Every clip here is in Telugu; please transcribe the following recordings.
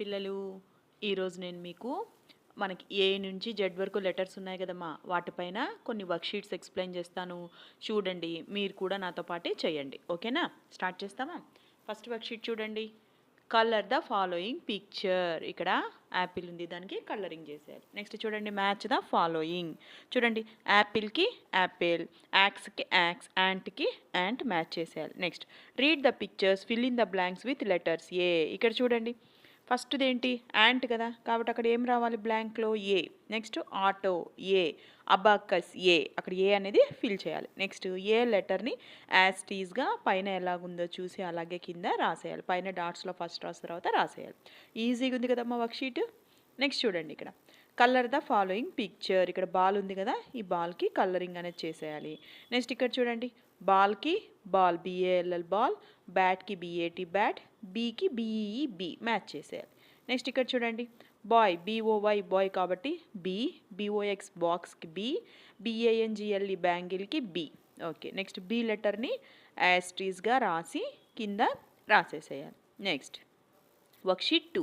పిల్లలు ఈరోజు నేను మీకు మనకి ఏ నుంచి జెడ్ వరకు లెటర్స్ ఉన్నాయి కదమ్మా వాటిపైన కొన్ని వర్క్షీట్స్ ఎక్స్ప్లెయిన్ చేస్తాను. చూడండి మీరు కూడా నాతో పాటే చేయండి. ఓకేనా? స్టార్ట్ చేస్తామా? ఫస్ట్ వర్క్షీట్ చూడండి. Colour the following picture. ఇక్కడ యాపిల్ ఉంది దానికి కలరింగ్ చేసేయాలి. నెక్స్ట్ చూడండి మ్యాచ్ ద ఫాలోయింగ్. చూడండి యాపిల్కి యాపిల్ యాక్స్కి యాక్స్ యాంట్కి యాంట్ మ్యాచ్ చేసేయాలి. Next read the pictures fill in the blanks with letters. A ఇక్కడ చూడండి. ఫస్ట్ది ఏంటి యాంట్ కదా. కాబట్టి అక్కడ ఏం రావాలి? బ్లాంక్లో A. Next auto A. Abacus A. అక్కడ ఏ అనేది ఫిల్ చేయాలి. నెక్స్ట్ ఏ లెటర్ని యాస్టీస్గా పైన ఎలాగుందో చూసి అలాగే కింద రాసేయాలి. పైన డాట్స్లో ఫస్ట్ రాసిన తర్వాత రాసేయాలి. ఈజీగా ఉంది కదమ్మా వర్క్షీట్ నెక్స్ట్ చూడండి ఇక్కడ. కలర్ ద ఫాలోయింగ్ పిక్చర్ ఇక్కడ బాల్ ఉంది కదా. ఈ బాల్కి కలరింగ్ అనేది చేసేయాలి. నెక్స్ట్ ఇక్కడ చూడండి. బాల్కి ball B A L L ball బ్యాట్కి B A T bat బీకి బీఈ బి మ్యాచ్ చేసేయాలి. నెక్స్ట్ ఇక్కడ చూడండి. Boy B O Y boy కాబట్టి బి బీఓఎక్స్ బాక్స్కి B B A N G L E బ్యాంగిల్కి B okay next B లెటర్ని యాస్ట్రీస్గా రాసి కింద రాసేసేయాలి. Next worksheet two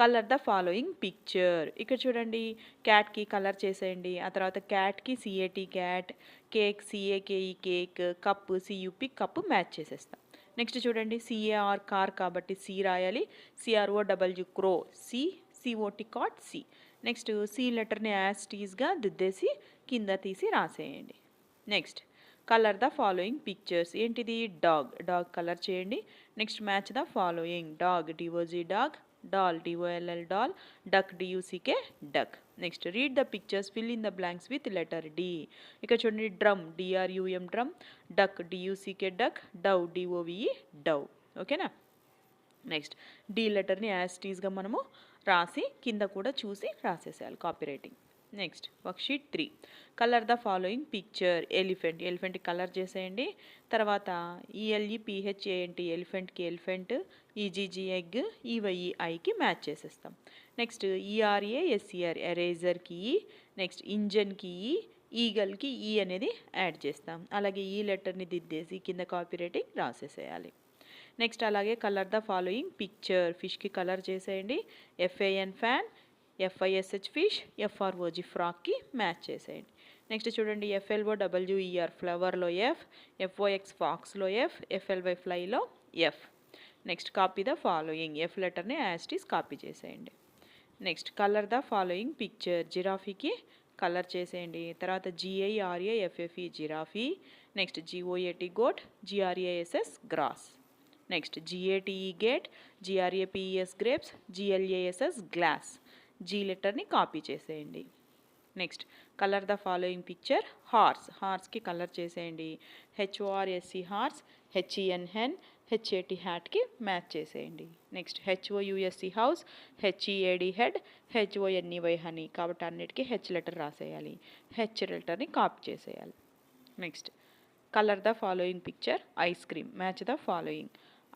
colour the following picture ఇక్కడ చూడండి. క్యాట్కి కలర్ చేసేయండి. ఆ తర్వాత క్యాట్కి C A T cat cake C A K E cake cup C U P cup match చేసేస్తాం. నెక్స్ట్ చూడండి సిఏఆర్ కార్ కాబట్టి సి రాయాలి. C R O W crow C C O T cot C next C లెటర్ని యాస్టీస్గా దిద్దేసి కింద తీసి రాసేయండి. Next colour the following pictures ఏంటిది? డాగ్ డాగ్ కలర్ చేయండి. Next match the following dog D O G dog doll D O L L doll duck D U C K duck next read the pictures fill in the blanks with letter D ఇక్కడ చూడండి drum D R U M drum duck D U C K duck dove D O V E dove ఓకేనా నెక్స్ట్ డి లెటర్ని యాస్టీస్గా మనము రాసి కింద కూడా చూసి రాసేసేయాలి copy writing next worksheet three colour the following picture elephant elephant colour చేసేయండి. తర్వాత E L E P H A N T ఎలిఫెంట్కి elephant E G G egg E Y E ఐకి మ్యాచ్ చేసేస్తాం. Next E R A S E R ఎరేజర్కి E next ఇంజన్కి ఈ ఈగల్కి ఈ అనేది యాడ్ చేస్తాం. అలాగే ఈ లెటర్ని దిద్దేసి కింద కాపీ రైటింగ్ రాసేసేయాలి. నెక్స్ట్ అలాగే కలర్ ద ఫాలోయింగ్ పిక్చర్ ఫిష్కి కలర్ చేసేయండి. F A N fan F I S H fish F R O G ఫ్రాక్కి match చేసేయండి. నెక్స్ట్ చూడండి F L O W E R ఫ్లవర్లో F F O X ఫాక్స్లో F F L Y ఫ్లైలో F next copy the following F లెటర్ని యాస్టీస్ కాపీ చేసేయండి. Next colour the following picture జిరాఫీకి colour చేసేయండి. తర్వాత G I R A F F E giraffe next G O A T goat G R A S S grass next G A T E gate G R A P E S grapes G L A S S glass G లెటర్ని కాపీ చేసేయండి. Next colour the following picture horse హార్స్కి colour చేసేయండి. H O R S E horse H E N hen H A T హ్యాట్కి match చేసేయండి. Next H O U S E house H E A D head H O N E Y honey కాబట్టి అన్నిటికీ హెచ్ లెటర్ రాసేయాలి. హెచ్ లెటర్ని కాపీ చేసేయాలి. Next colour the following picture ice cream match the following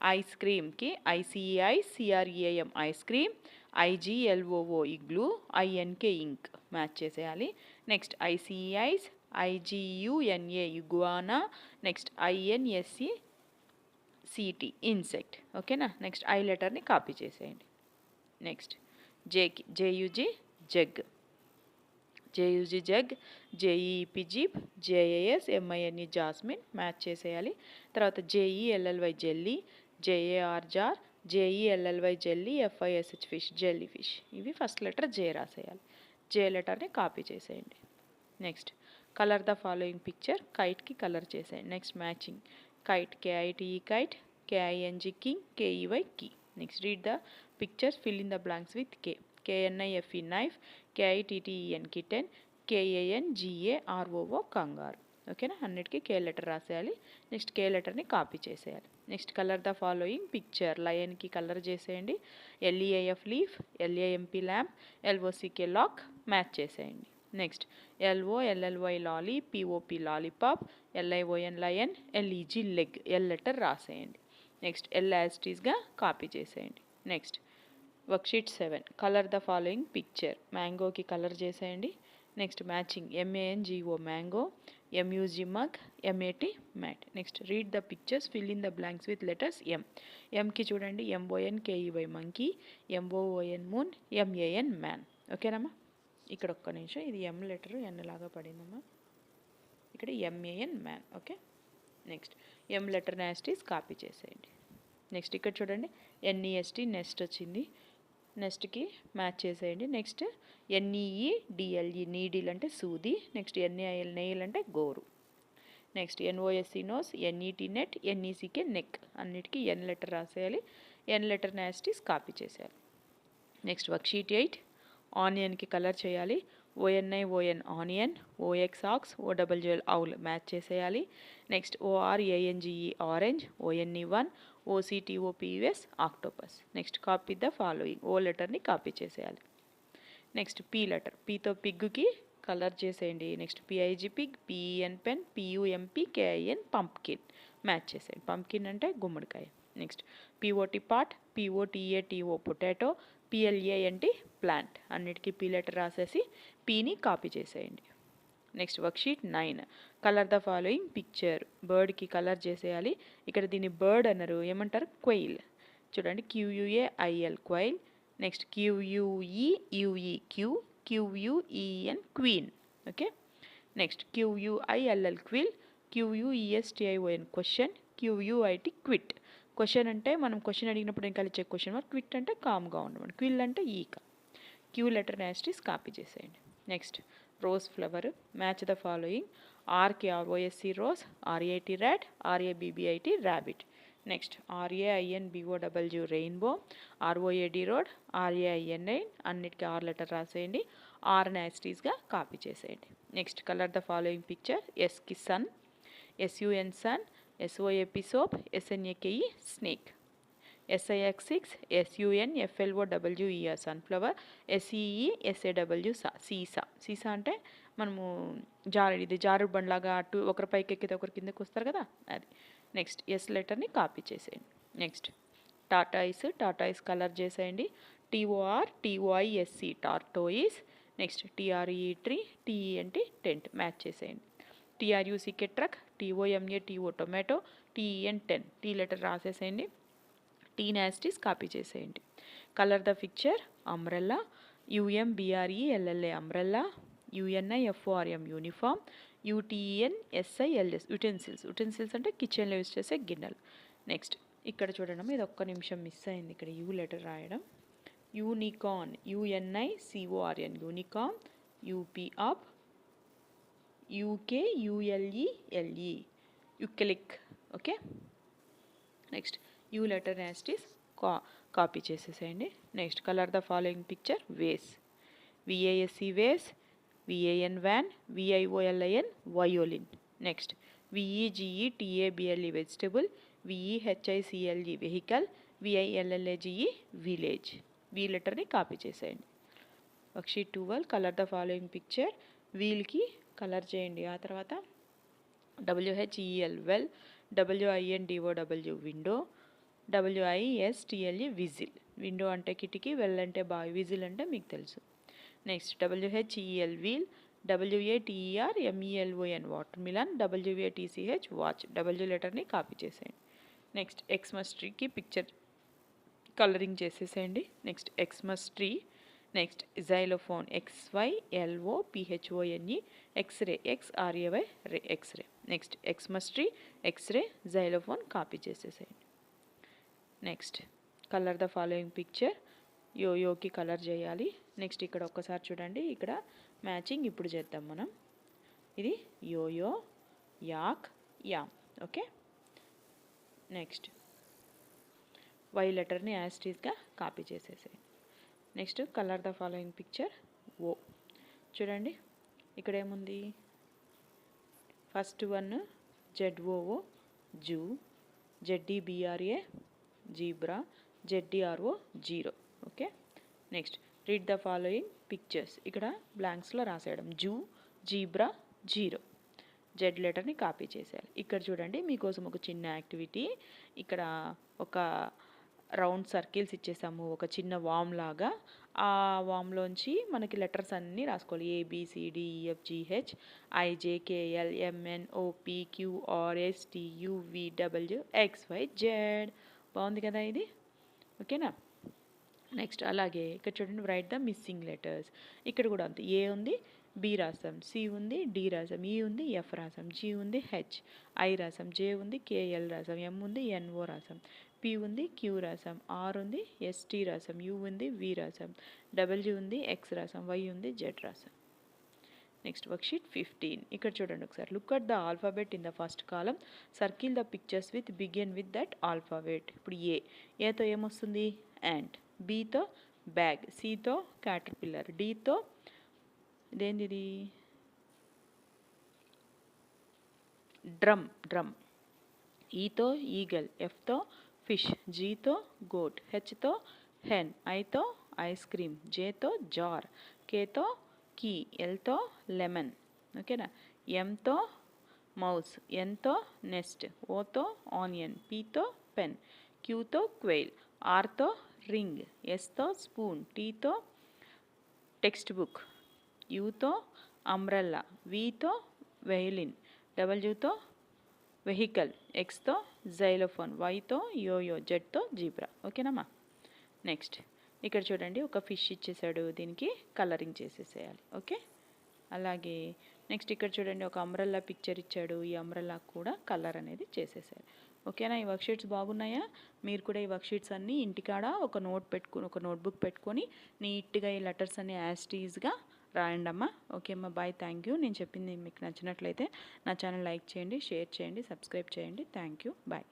ice క్రీమ్కి I C E I C R E I M ice cream I G L O O igloo I N K ink match చేసేయాలి. Next ICICI I G U N A iguana next I N S C C T insect. ఓకేనా? నెక్స్ట్ ఐ లెటర్ని కాపీ చేసేయండి. Next జేకి J U G jug. J U G jug J E E P jeep J A S M I N E jasmine match చేసేయాలి. తర్వాత J E L L Y jelly J A R jar J E L L Y jelly F I S H fish jellyfish ఇవి ఫస్ట్ లెటర్ జే రాసేయాలి. జే లెటర్ని కాపీ చేసేయండి. Next colour the following picture కైట్కి colour చేసేయండి. Next matching kite K I T E kite K I N G king K E Y key next read the pictures fill in the blanks with K K N I F E knife K I T T E N kitten K A N G A R O O kangaroo ఓకేనా? అన్నిటికి కే లెటర్ రాసేయాలి. నెక్స్ట్ కే లెటర్ని కాపీ చేసేయాలి. Next colour the following picture లయన్కి colour చేసేయండి. L E A F leaf L A M P lamp L O C K lock match చేసేయండి. Next L O L L Y lolly P O P lollipop L I O N lion L E G leg L letter రాసేయండి. Next ఎల్ఆస్టీస్గా కాపీ చేసేయండి. Next worksheet seven colour the following picture మ్యాంగోకి colour చేసేయండి. Next matching M A N G O mango M U G mug M A T mat next read the pictures fill in the blanks with letters M ఎంకి చూడండి M O N K E Y monkey M O O N moon M A N man ఓకేనమ్మా ఇక్కడ ఒక్క నిమిషం ఇది ఎం లెటర్ ఎన్ లాగా పడిందమ్మా. ఇక్కడ M A N man okay next M letter as it is copy చేసేయండి. నెక్స్ట్ ఇక్కడ చూడండి N E S T next వచ్చింది. నెక్స్ట్కి మ్యాచ్ చేసేయండి. Next N E E D L E needle అంటే సూది next N A I L nail అంటే గోరు. Next N O S E nose N E T net N E C K neck. అన్నిటికీ N letter రాసేయాలి. N letter as it is copy చేసేయాలి. నెక్స్ట్ వర్క్ షీట్ ఎయిట్ ఆనియన్కి కలర్ చేయాలి. O N I O N onion O X ox O W L owl match చేసేయాలి. Next O R A N G E orange O N E one ఓసిటిఓపియుఎస్ octopus next copy the following ఓ లెటర్ని కాపీ చేసేయాలి. నెక్స్ట్ పీ లెటర్ పీతో పిగ్గుకి కలర్ చేసేయండి. Next పిఐజీ Pig PEN pen పియుఎంపి కేఐఎన్ pumpkin match చేసేయండి. పంప్కిన్ అంటే గుమ్మడికాయ. Next POT pot పిఓటిఏటిఓ potato పిఎల్ఏఎన్టి plant అన్నిటికీ పీ లెటర్ రాసేసి పీని కాపీ చేసేయండి. Next worksheet nine colour the following picture బర్డ్కి colour చేసేయాలి. ఇక్కడ దీన్ని బర్డ్ అన్నారు. ఏమంటారు? క్వైల్ చూడండి. క్యూయుఏఐఎల్ quail next QUE UE queue క్యూయుఈఎన్ queen okay next క్యూయుఐఎల్ఎల్ క్విల్ క్యూయుఈఎస్టిఐఓఎన్ question క్యూయుఐటి quit question అంటే మనం క్వశ్చన్ అడిగినప్పుడు ఇంకా ఇచ్చే క్వశ్చన్ మార్క్ క్విట్ అంటే కామ్గా ఉండమని. క్విల్ అంటే ఈక. క్యూ లెటర్ నాస్టీస్ కాపీ చేసేయండి. Next rose flower match the following Arki R O S E rose R A T rat R A B B I T rabbit next R A I N W rainbow R O A D road R A I N I అన్నిటికీ ఆర్ లెటర్ రాసేయండి. ఆర్ నాస్టీస్గా కాపీ చేసేయండి. Next colour the following picture ఎస్కి sun S U N sun S O A P soap S N A K E snake S I X six S U N F L O W E R sunflower S E E S A W saw seesaw seesaw అంటే మనము జారుడు ఇది జారుడు బండ్లాగా అటు ఒకరి పైకి ఎక్కితే ఒకరి కిందకి వస్తారు కదా అది. నెక్స్ట్ ఎస్ లెటర్ని కాపీ చేసేయండి. నెక్స్ట్ టాటాయిస్ టాటాయిస్ కలర్ చేసేయండి. T O R T O I S E tortoise next T R E tree T E N T tent match చేసేయండి. T R U C K truck T O M A T O tomato T E N ten T letter రాసేసేయండి. T నాస్టీస్ కాపీ చేసేయండి. Colour the picture umbrella U M B R E L L A umbrella U N I F O R M uniform U T N S I L S utensils. Utensils అంటే కిచెన్లో యూస్ చేసే గిన్నెలు. నెక్స్ట్ ఇక్కడ చూడండి ఇది ఒక్క నిమిషం మిస్ అయింది. ఇక్కడ యూ లెటర్ రాయడం. Unicorn UNI సిఓఆర్ఎన్ unicorn యూపీఆప్ UK యుఎల్ఈ ఎల్ఈ యుకెలిక్ okay? Next you letter యాస్టీస్ కా కాపీ చేసేసేయండి. Next colour the following picture ways. విఏఎస్సి ways Van van విఐఓఎల్ఐఎన్ violin. Next విఈజిఈ టీఏబిఎల్ఈ vegetable విఈహెచ్ఐసిఎల్ఈ vehicle విఐఎల్ఎల్ఏజిఈ village. We లెటర్ని కాపీ చేసేయండి. Worksheet twelve colour the following picture వీల్కి colour చేయండి. ఆ తర్వాత డబ్ల్యూహెచ్ఈఎల్ well WIN DOW window డబ్ల్యూఐఎస్టిఎల్ఈ whistle. Window అంటే కిటికీ వెళ్ళంటే బాయ్ బావి విజిల్ అంటే మీకు తెలుసు. Next W H E L wheel. W A T E R M E L O N water melon. W A T C H watch. W లెటర్ని కాపీ చేసేయండి. నెక్స్ట్ ఎక్స్మస్ ట్రీకి పిక్చర్ కలరింగ్ చేసేసేయండి. Next Xmas tree next xylophone X Y L O P H O N E X ray X R A Y ray X ray next Xmas tree X ray xylophone copy చేసేసేయండి. Next colour the following picture యోయోకి colour చేయాలి. నెక్స్ట్ ఇక్కడ ఒక్కసారి చూడండి. ఇక్కడ మ్యాచింగ్ ఇప్పుడు చేద్దాం మనం. ఇది yoyo yak yam okay next Y లెటర్ని యాస్టీస్గా కాపీ చేసేసేయండి next colour the following picture ఓ చూడండి. ఇక్కడ ఏముంది? First one Z O O zoo Z E B R A zebra Z E R O zero. Okay? Next read the following pictures. ఇక్కడ బ్లాంక్స్లో రాసేయడం. Zoo zebra zero. జెడ్ లెటర్ని కాపీ చేసేయాలి. ఇక్కడ చూడండి మీకోసం ఒక చిన్న యాక్టివిటీ. ఇక్కడ ఒక రౌండ్ సర్కిల్స్ ఇచ్చేసాము. ఒక చిన్న వామ్ లాగా. ఆ వామ్లోంచి మనకి లెటర్స్ అన్నీ రాసుకోవాలి. ABCDEFGH IJKL MN OP QRS X XY Z. బాగుంది కదా ఇది? ఓకేనా? నెక్స్ట్ అలాగే ఇక్కడ చూడండి రైట్ ద మిస్సింగ్ లెటర్స్ ఇక్కడ కూడా అంతే. ఏ ఉంది? బి రాసాం. సి ఉంది డి రాసాం. ఈ ఉంది ఎఫ్ రాసాం. జి ఉంది హెచ్ ఐ రాసాం. జే ఉంది కేఎల్ రాసాం. ఎం ఉంది ఎన్ఓ రాసాం. పి ఉంది క్యూ రాసాం. ఆర్ ఉంది ఎస్టీ రాసాం. యూ ఉంది వి రాసాం. డబ్ల్యూ ఉంది ఎక్స్ రాసాం. వై ఉంది జెడ్ రాసాం. నెక్స్ట్ వర్క్షీట్ ఫిఫ్టీన్ ఇక్కడ చూడండి ఒకసారి. Look at the alphabet in the first column circle the pictures with begin with that alphabet ఇప్పుడు ఏ ఏతో ఏమొస్తుంది? యాంట్ బీతో బ్యాగ్ సితో క్యాటర్ పిల్లర్ డీతో ఇదేంది డ్రమ్ డ్రమ్ ఈతో ఈగల్ ఎఫ్తో ఫిష్ జీతో గోట్ హెచ్తో హెన్ ఐతో ఐస్ క్రీమ్ జేతో జార్ కేతో కీ ఎల్తో లెమన్ ఓకేనా ఎంతో మౌస్ ఎన్తో నెస్ట్ ఓతో ఆనియన్ పీతో పెన్ క్యూతో క్వెయిల్ ఆర్తో రింగ్ ఎస్తో స్పూన్ టీతో టెక్స్ట్ బుక్ యూతో అంబ్రెల్లా వీతో వెయిలిన్ డబ్ల్యూతో వెహికల్ ఎక్స్తో జైలోఫోన్ వైతో యోయో జెడ్తో జీబ్రా ఓకేనమ్మా నెక్స్ట్ ఇక్కడ చూడండి ఒక ఫిష్ ఇచ్చేసాడు దీనికి కలరింగ్ చేసేసేయాలి ఓకే? అలాగే నెక్స్ట్ ఇక్కడ చూడండి ఒక అంబ్రెల్లా పిక్చర్ ఇచ్చాడు ఈ అంబ్రెల్లా కూడా కలర్ అనేది చేసేసారు ఓకేనా? ఈ వర్క్షీట్స్ బాగున్నాయా? మీరు కూడా ఈ వర్క్షీట్స్ అన్నీ ఇంటికాడ ఒక నోట్ పెట్టుకుని ఒక నోట్బుక్ పెట్టుకొని నీట్గా ఈ లెటర్స్ అన్ని యాస్టీజ్గా రాయండి అమ్మా. ఓకే అమ్మా బాయ్ థ్యాంక్ యూ నేను చెప్పింది మీకు నచ్చినట్లయితే నా ఛానల్ లైక్ చేయండి షేర్ చేయండి సబ్స్క్రైబ్ చేయండి. Thank you bye